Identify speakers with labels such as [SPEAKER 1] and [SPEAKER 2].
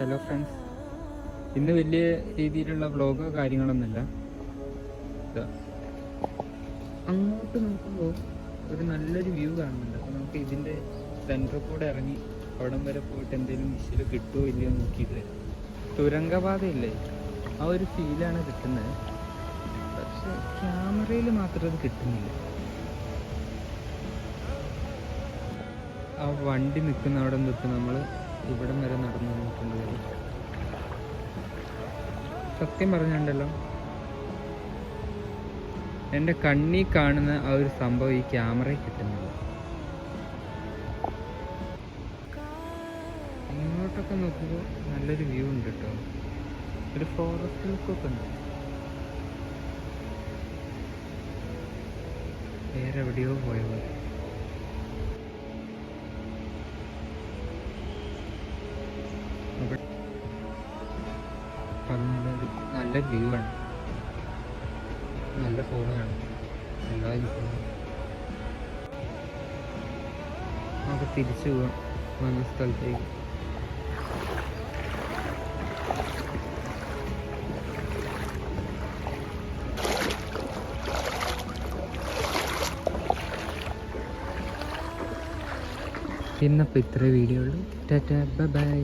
[SPEAKER 1] Hello friends ഇന്ന് വലിയ രീതിയിലുള്ള വ്ളോഗോ കാര്യങ്ങളൊന്നുമില്ല. അങ്ങോട്ട് നോക്കുമ്പോൾ ഒരു നല്ലൊരു വ്യൂ കാണുന്നുണ്ട്. അപ്പോൾ നമുക്ക് ഇതിന്റെ സെന്ററിൽ കൂടെ ഇറങ്ങി അവിടം വരെ പോയിട്ട് എന്തെങ്കിലും വിഷയം കിട്ടുമോ ഇല്ലയോ നോക്കിയിട്ട്. തുരങ്കപാതയില്ലേ? ആ ഒരു ഫീലാണ് കിട്ടുന്നത്. പക്ഷെ ക്യാമറയിൽ മാത്രം അത് കിട്ടുന്നില്ല. ആ വണ്ടി നിൽക്കുന്ന അവിടെ നിൽക്കുന്ന നമ്മൾ ഇവിടം വരെ നടന്നു വന്നിട്ടുണ്ട് സത്യം പറഞ്ഞുണ്ടല്ലോ. എന്റെ കണ്ണി കാണുന്ന ആ ഒരു സംഭവം ഈ ക്യാമറയിൽ കിട്ടുന്നില്ല. ഇങ്ങോട്ടൊക്കെ നോക്കുമ്പോൾ നല്ലൊരു വ്യൂ ഉണ്ട് കേട്ടോ. ഒരു ഫോറസ്റ്റ് ലുക്കൊക്കെ ഉണ്ട്. വേറെ എവിടെയോ പോയ പോലെ. അത് നല്ലൊരു നല്ല വ്യൂ ആണ്. നല്ല ഫോണാണ് എല്ലാവരും നമുക്ക് തിരിച്ചു പോകാം വന്ന സ്ഥലത്തേക്ക്. ഇന്നപ്പോൾ ഇത്ര വീഡിയോ ഉള്ളൂ ടാറ്റ ബൈ.